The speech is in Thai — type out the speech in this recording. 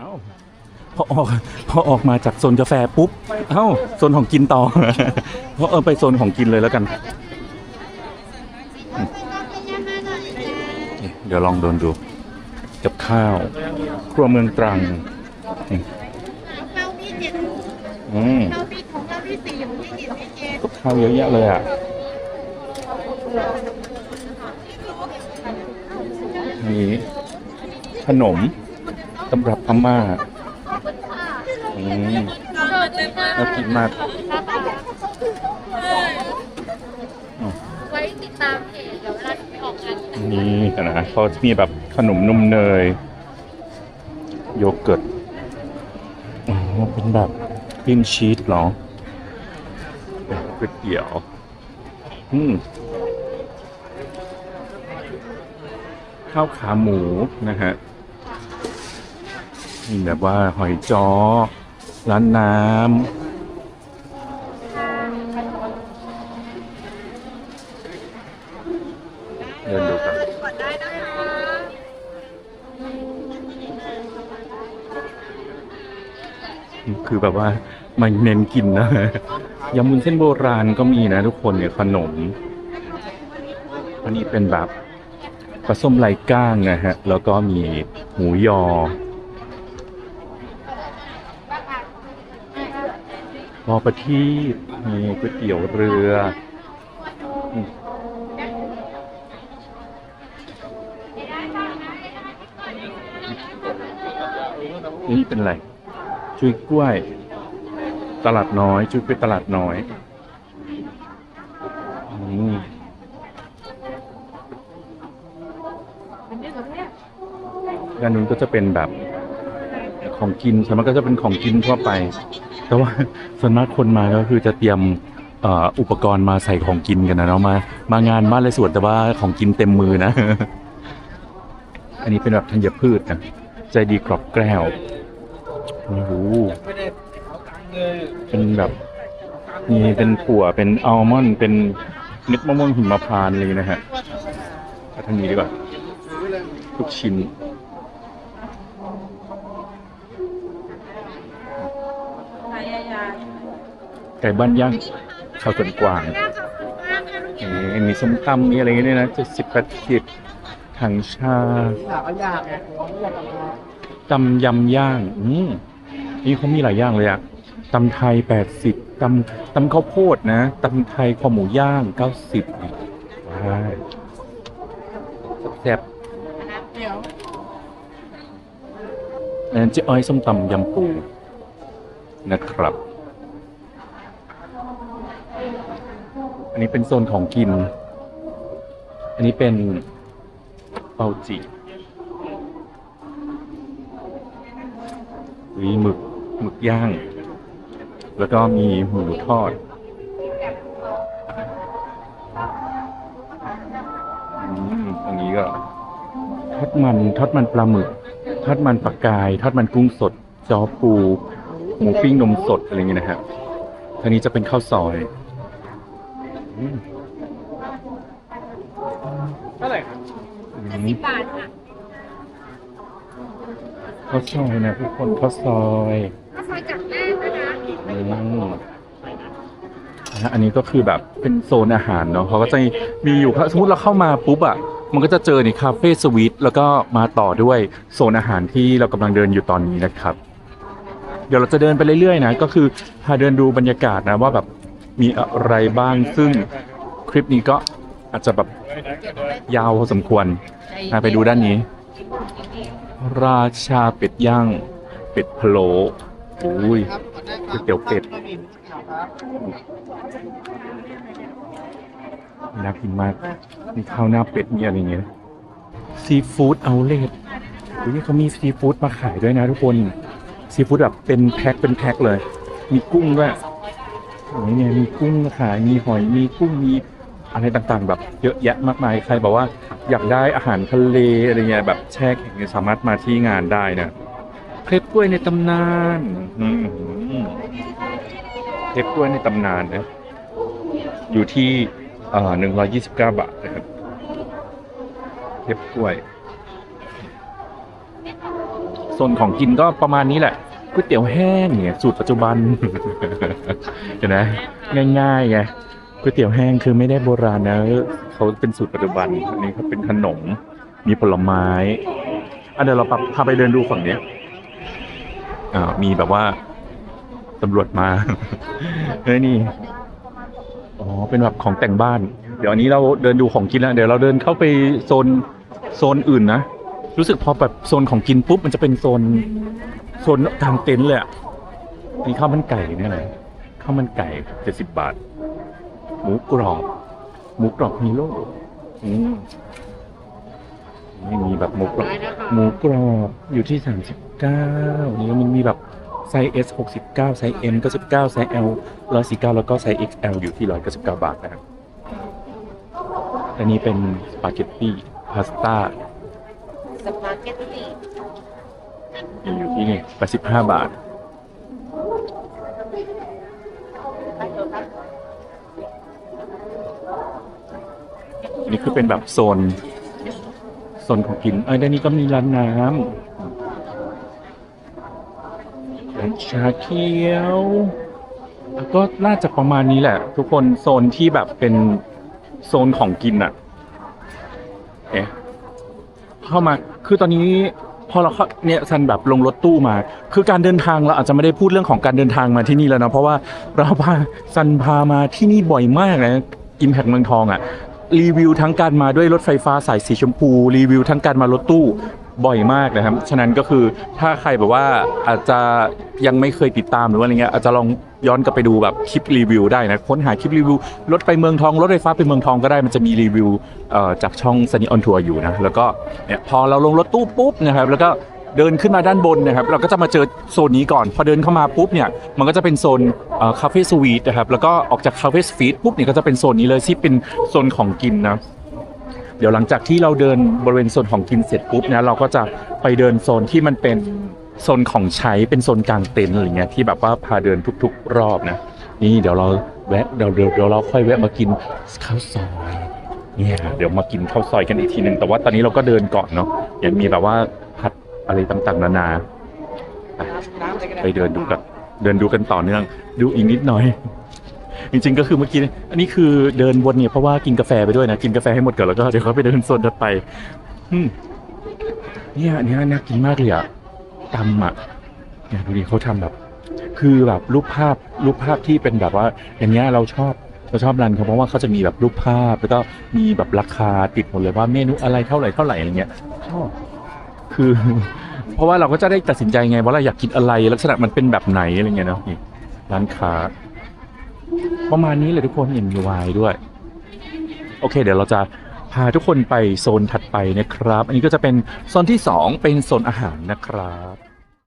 เอ้าพอออกพอออกมาจากโซนกาแฟปุ๊บ เอ้าโซนของกินต่อ เพราะเออไปโซนของกินเลยแล้วกัน เดี๋ยวลองเดินดูกับข้าว ครัวเมืองตรังเรามีเจ็ดอืมเรามีของเราที่สี่ของที่เจ็ดที่เจ็ดกับข้าวเยอะแยะเลยอะนี่ขนม สำหรับพม่าอืมน่ากินมากไว้ติดตามเพจเดี๋ยวเวลาไปออกงานนี่กันนะเขาจะมีแบบขนมนมเนย โยเกิร์ตอ๋อเป็นแบบปิ้งชีสเหรอก๋วยเตี๋ยว อืมข้าวขาหมูนะฮะ มีแบบว่าหอยจ้อร้านน้ำเดินดูกันคะคือแบบว่ามันเน้นกินนะยำมุนเส้นโบราณก็มีนะทุกคนเนี่ยขนม อันนี้เป็นแบบปลาส้มไหลก้างนะฮะ แล้วก็มีหมูยอ อประทีปมีก๋วยเตี๋ยวเรือ นี่เป็นไรจุยกล้วย ตลาดน้อยจุยกล้วยตลาดน้อยอืมด้านนู้นก็จะเป็นแบบของกินส่วนมากก็จะเป็นของกินทั่วไป แต่ว่าส่วนมากคนมาก็คือจะเตรียมอุปกรณ์มาใส่ของกินกันนะเนาะมามางานบ้านเลยสวนแต่ว่าของกินเต็มมือนะ อันนี้เป็นแบบธัญพืชนะใจดีกรอบแกล้วโอ้โหเป็นแบบมีเป็นถั่วเป็นอัลมอนด์เป็นเม็ดมะม่วงหิมพานต์เลยนะฮะเอาทางนี้ดีกว่า ทุกชิ้น ไก่บ้านย่างข้าวสวนกวางนี่มีส้มตำมีอะไรอย่างเงี้ยด้วยนะเจ็ดสิบแปดสิบถังชาตำยำย่าง อืมนี่เขามีหลายอย่างเลยอะตำไทยแปดสิบตำตำข้าวโพดนะตำไทยคอหมูย่างเก้าสิบว้ายแซ่บๆอันนั้นเจ๊อ้อยส้มตำยำปูนะครับ นนี้เป็นโซนของกิน อันนี้เป็นเปาจิมีหมึกหมึกย่าง แล้วก็มีหมูทอดอืมตรงนี้ก็ทอดมันทอดมันปลาหมึก ทอดมันปลากาย ทอดมันกุ้งสด จอปู หมูปิ้งนมสด อะไรเงี้ยนะฮะทางนี้จะเป็นข้าวซอย เท่าไหร่ครับอืมบาทค่ะข้าวซอยนะทุกคนข้าวซอยก็ซอยจากแม่นะคะอืมนะฮะอันนี้ก็คือแบบเป็นโซนอาหารเนาะเขาก็จะมีอยู่สมมติเราเข้ามาปุ๊บอะมันก็จะเจอในคาเฟ่สวีทแล้วก็มาต่อด้วยโซนอาหารที่เรากำลังเดินอยู่ตอนนี้นะครับ เดี๋ยวเราจะเดินไปเรื่อยๆนะ ก็คือพาเดินดูบรรยากาศนะว่าแบบ มีอะไรบ้างซึ่งคลิปนี้ก็อาจจะแบบยาวพอสมควรไปดูด้านนี้ ราชาเป็ดย่าง เป็ดพะโล้อุ้ยก๋วยเตี๋ยวเป็ดน่ากินมากมีข้าวหน้าเป็ดมีอะไรอย่างเงี้ยซีฟู้ดเอาเลทนี่เขามีซีฟู้ดมาขายด้วยนะทุกคน ซีฟู้ดแบบเป็นแพ็คเป็นแพ็คเลย มีกุ้งด้วย นี่ยมีกุ้งขายมีหอยมีกุ้งมีอะไรต่างๆ แบบเยอะแยะมากมายใครบอกว่าอยากได้อาหารทะเลอะไรเงี้ยแบบแช่แข็งสามารถมาที่งานได้นะเครปกล้วยในตำนานเครปกล้วยในตำนานนะอยู่ที่หนึ่งร้อยยี่สิบเก้าบาทนะครับเครปกล้วยซนของกินก็ประมาณนี้แหละ ก๋วยเตี๋ยวแห้งเนี่ยสูตรปัจจุบัน เห็นไหมง่ายๆไงก๋วยเตี๋ยวแห้งคือไม่ได้โบราณนะเขาเป็นสูตรปัจจุบันอันนี้เขาเป็นขนมมีผลไม้อันเดี๋ยวเราพาไปเดินดูฝั่งเนี้ยอ่ามีแบบว่าตำรวจมาเฮ้ยนี่อ๋อเป็นแบบของแต่งบ้าน เดี๋ยวอันนี้เราเดินดูของกินแล้วเดี๋ยวเราเดินเข้าไปโซนโซนอื่นนะรู้สึกพอแบบโซนของกินปุ๊บมันจะเป็นโซน โซนทางเต็นท์เลยอะมีข้าวมันไก่เนี่ยแหละข้าวมันไก่เจ็ดสิบบาท หมูกรอบ หมูกรอบฮีโร่อืมนี่มีแบบหมูกรอบหมูกรอบอยู่ที่39นี่มันมีแบบไซส์ S 69ไซส์ M 99ไซส์ L 149แล้วก็ไซส์ XL อยู่ที่ 199 บาทนะครับอันนี้เป็นสปาเกตตี้พาสต้าสปาเกตตี้ อยู่ที่นี่85บาท อันนี้คือเป็นแบบโซน โซนของกินเอ้ด้านนี้ก็มีร้านน้ำร้านชาเขียว แล้วก็น่าจะประมาณนี้แหละ ทุกคน โซนที่แบบเป็นโซนของกินอะเอ๊ะเข้ามา คือตอนนี้ พอเราเข้าเนี่ยซันแบบลงรถตู้มา คือการเดินทางเราอาจจะไม่ได้พูดเรื่องของการเดินทางมาที่นี่แล้วนะเพราะว่าเราพาซันพามาที่นี่บ่อยมากนะอิมแพกเมืองทองอะรีวิวทั้งการมาด้วยรถไฟฟ้าสายสีชมพู รีวิวทั้งการมารถตู้ บ่อยมากนะครับ ฉะนั้นก็คือถ้าใครแบบว่าอาจจะยังไม่เคยติดตามหรือว่าอะไรเงี้ยอาจจะลองย้อนกลับไปดูแบบคลิปรีวิวได้นะ ค้นหาคลิปรีวิวรถไปเมืองทองรถไฟฟ้าไปเมืองทองก็ได้มันจะมีรีวิวจากช่องซันนี่ออนทัวร์อยู่นะ แล้วก็เนี่ยพอเราลงรถตู้ปุ๊บนะครับแล้วก็เดินขึ้นมาด้านบนนะครับ เราก็จะมาเจอโซนนี้ก่อน พอเดินเข้ามาปุ๊บเนี่ยมันก็จะเป็นโซนคาเฟ่สวีทนะครับแล้วก็ออกจากคาเฟ่สวีทปุ๊บเนี่ยก็จะเป็นโซนนี้เลยที่เป็นโซนของกินนะ เดี๋ยวหลังจากที่เราเดินบริเวณโซนของกินเสร็จปุ๊บเนี่ยเราก็จะไปเดินโซนที่มันเป็นโซนของใช้เป็นโซนกลางเต็นท์อะไรเงี้ยที่แบบว่าพาเดินทุก ๆ รอบนะ นี่เดี๋ยวเราแวะเดี๋ยวเดี๋ยวเราค่อยแวะมากินข้าวซอยเนี่ยเดี๋ยวมากินข้าวซอยกันอีกทีหนึ่งแต่ว่าตอนนี้เราก็เดินก่อนเนาะยังมีแบบว่าผัดอะไรต่างๆนานาไปไปเดินดูกันเดินดูกันต่อเนื่อง ดูอีกนิดหน่อย จริงๆ ก็คือเมื่อกี้อันนี้คือเดินวนเนี่ยเพราะว่ากินกาแฟไปด้วยนะ กินกาแฟให้หมดก่อนแล้วก็เดี๋ยวเขาไปเดินโซนถัดไปอืมเนี่ยอันเนี้ยน่ากินมากเลยอะตำอะเนี่ยดูดิเขาทำแบบ คือแบบรูปภาพรูปภาพที่เป็นแบบว่า อย่างเงี้ยเราชอบเราชอบรันเขาเพราะว่าเขาจะมีแบบรูปภาพแล้วก็มีแบบราคาติดหมดเลยว่าเมนูอะไรเท่าไหร่เท่าไหร่อะไรเงี้ยชอบคือ เพราะว่าเราก็จะได้ตัดสินใจไงว่าเราอยากกินอะไรลักษณะมันเป็นแบบไหนอะไรเงี้ยเนาะร้านค้า ประมาณนี้เลยทุกคน MUI ด้วย โอเค เดี๋ยวเราจะพาทุกคนไปโซนถัดไปนะครับ อันนี้ก็จะเป็นโซนที่ 2 เป็นโซนอาหารนะครับ